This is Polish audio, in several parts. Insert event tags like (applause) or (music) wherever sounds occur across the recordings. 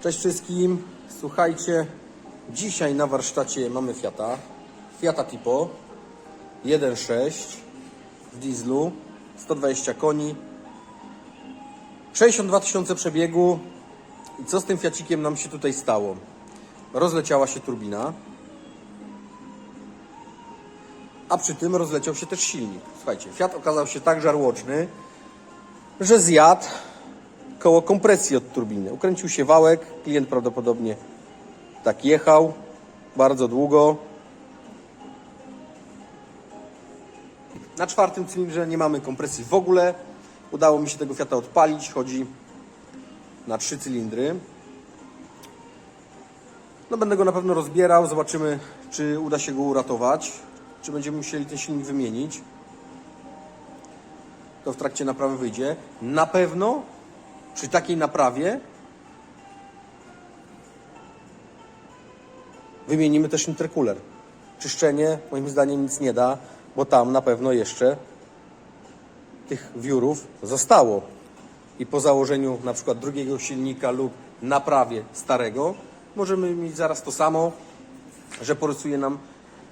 Cześć wszystkim. Słuchajcie, dzisiaj na warsztacie mamy Fiata. Fiata Tipo 1.6 w dieslu, 120 koni, 62 tysiące przebiegu. I co z tym Fiacikiem nam się tutaj stało? Rozleciała się turbina, a przy tym rozleciał się też silnik. Słuchajcie, Fiat okazał się tak żarłoczny, że zjadł koło kompresji od turbiny. Ukręcił się wałek, klient prawdopodobnie tak jechał bardzo długo. Na czwartym cylindrze nie mamy kompresji w ogóle. Udało mi się tego Fiata odpalić. Chodzi na trzy cylindry. No będę go na pewno rozbierał. Zobaczymy, czy uda się go uratować. Czy będziemy musieli ten silnik wymienić. To w trakcie naprawy wyjdzie. Na pewno przy takiej naprawie wymienimy też intercooler. Czyszczenie moim zdaniem nic nie da, bo tam na pewno jeszcze tych wiórów zostało. I po założeniu na przykład drugiego silnika lub naprawie starego możemy mieć zaraz to samo, że porysuje nam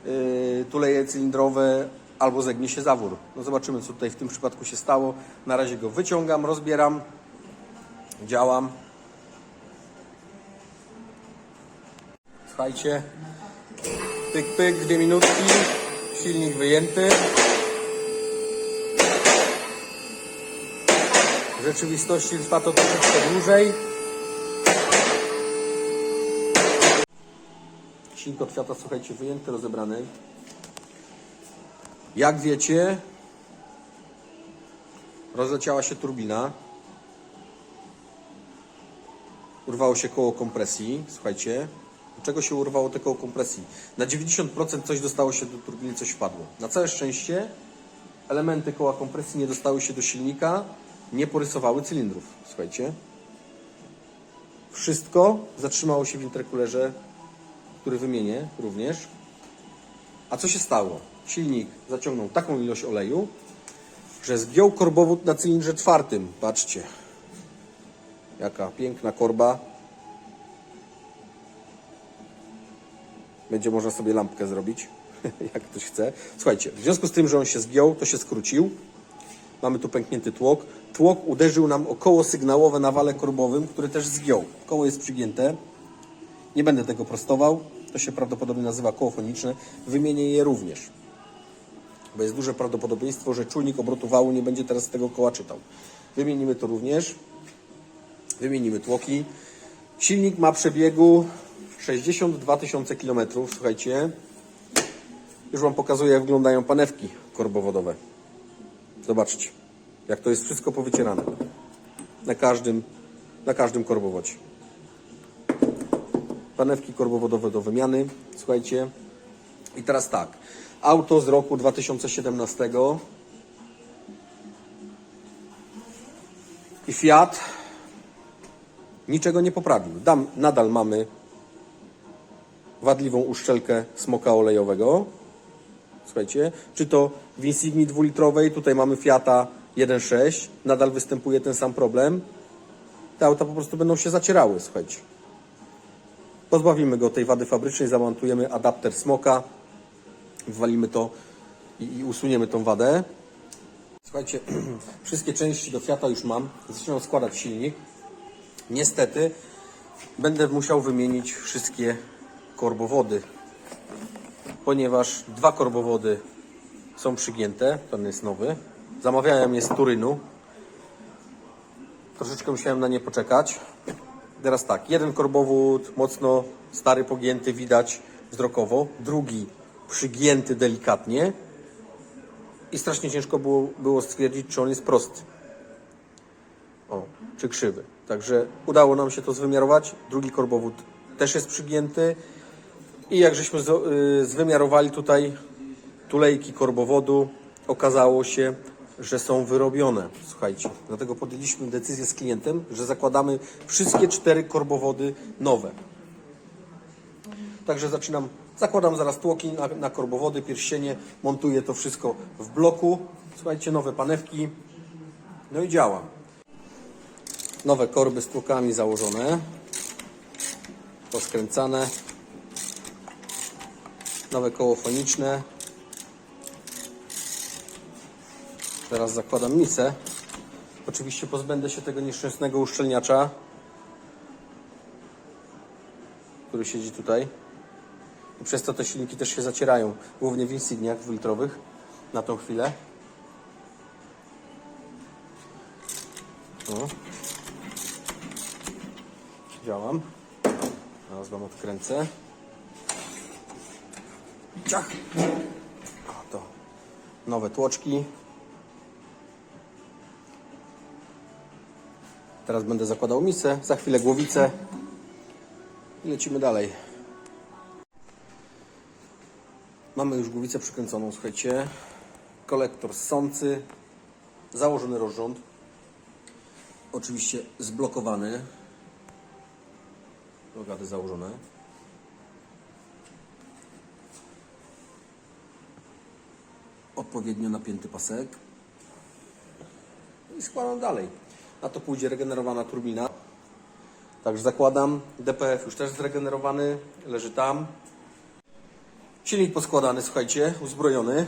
yy, tuleje cylindrowe albo zegnie się zawór. No zobaczymy co tutaj w tym przypadku się stało. Na razie go wyciągam, rozbieram, działam. Słuchajcie, pyk pyk, dwie minutki, silnik wyjęty. W rzeczywistości trwa to troszeczkę dłużej. Silnik od słuchajcie, wyjęty, rozebrany. Jak wiecie, rozleciała się turbina. Urwało się koło kompresji. Słuchajcie, czego się urwało te koło kompresji? Na 90% coś dostało się do turbiny, coś wpadło. Na całe szczęście elementy koła kompresji nie dostały się do silnika, nie porysowały cylindrów. Słuchajcie. Wszystko zatrzymało się w interkulerze, który wymienię również. A co się stało? Silnik zaciągnął taką ilość oleju, że zgiął korbowód na cylindrze czwartym. Patrzcie. Jaka piękna korba. Będzie można sobie lampkę zrobić, (laughs) jak ktoś chce. Słuchajcie, w związku z tym, że on się zgiął, to się skrócił. Mamy tu pęknięty tłok. Tłok uderzył nam o koło sygnałowe na wale korbowym, który też zgiął. Koło jest przygięte. Nie będę tego prostował. To się prawdopodobnie nazywa koło foniczne. Wymienię je również. Bo jest duże prawdopodobieństwo, że czujnik obrotu wału nie będzie teraz tego koła czytał. Wymienimy to również. Wymienimy tłoki. Silnik ma przebiegu 62 tysiące kilometrów. Słuchajcie, już Wam pokazuję, jak wyglądają panewki korbowodowe. Zobaczcie, jak to jest wszystko powycierane. Na każdym, na każdym korbowodzie. Panewki korbowodowe do wymiany. Słuchajcie. I teraz tak. Auto z roku 2017 i Fiat niczego nie poprawił. Dam, nadal mamy wadliwą uszczelkę smoka olejowego. Słuchajcie, czy to w Insigni dwulitrowej, tutaj mamy Fiata 1.6, nadal występuje ten sam problem. Te auta po prostu będą się zacierały, słuchajcie. Pozbawimy go tej wady fabrycznej, zamontujemy adapter smoka, wwalimy to i, i usuniemy tą wadę. Słuchajcie, (clears throat) wszystkie części do Fiata już mam. Zaczynam składać silnik. Niestety będę musiał wymienić wszystkie korbowody, ponieważ dwa korbowody są przygięte. Ten jest nowy. Zamawiałem je z Turynu. Troszeczkę musiałem na nie poczekać. Teraz tak, jeden korbowód mocno stary, pogięty, widać wzrokowo. Drugi przygięty delikatnie. I strasznie ciężko było, było stwierdzić, czy on jest prosty. Czy krzywy. Także udało nam się to zwymiarować. Drugi korbowód też jest przygięty. I jak żeśmy y, zwymiarowali tutaj tulejki korbowodu, okazało się, że są wyrobione. Słuchajcie, dlatego podjęliśmy decyzję z klientem, że zakładamy wszystkie cztery korbowody nowe. Także zaczynam, zakładam zaraz tłoki na, na korbowody, pierścienie, montuję to wszystko w bloku. Słuchajcie, nowe panewki. No i działa. Nowe korby z tłokami założone. poskręcane. Nowe koło foniczne. Teraz zakładam misę. Oczywiście pozbędę się tego nieszczęsnego uszczelniacza, który siedzi tutaj. I przez to te silniki też się zacierają, głównie w Insigniach dwulitrowych na tą chwilę. Działam. Teraz Wam odkręcę. Ciach! O, to nowe tłoczki. Teraz będę zakładał misę, za chwilę głowicę i lecimy dalej. Mamy już głowicę przykręconą, słuchajcie. Kolektor ssący, założony rozrząd. Oczywiście zblokowany. Blokady założone. Odpowiednio napięty pasek. I składam dalej. Na to pójdzie regenerowana turbina. Także zakładam. DPF już też zregenerowany. Leży tam. Silnik poskładany, słuchajcie, uzbrojony.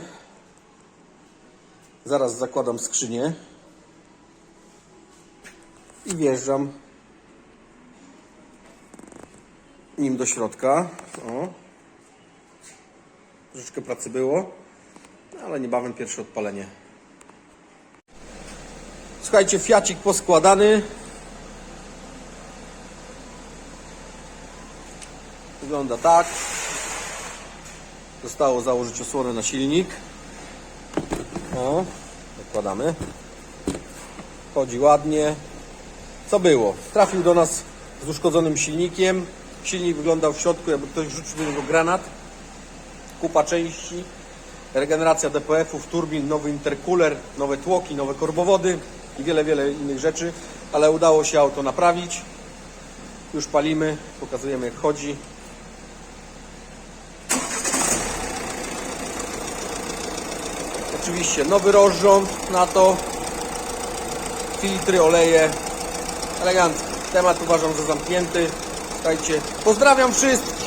Zaraz zakładam skrzynię. I wjeżdżam nim do środka. O. Troszeczkę pracy było, ale niebawem pierwsze odpalenie. Słuchajcie, fiacik poskładany. Wygląda tak. Zostało założyć osłonę na silnik. O, zakładamy. Chodzi ładnie. Co było? Trafił do nas z uszkodzonym silnikiem. Silnik wyglądał w środku, jakby ktoś rzucił do niego granat. Kupa części. Regeneracja DPF-ów, turbin, nowy intercooler, nowe tłoki, nowe korbowody i wiele, wiele innych rzeczy. Ale udało się auto naprawić. Już palimy, pokazujemy jak chodzi. Oczywiście nowy rozrząd na to. Filtry, oleje. Elegancko. Temat uważam za zamknięty. Pozdrawiam wszystkich.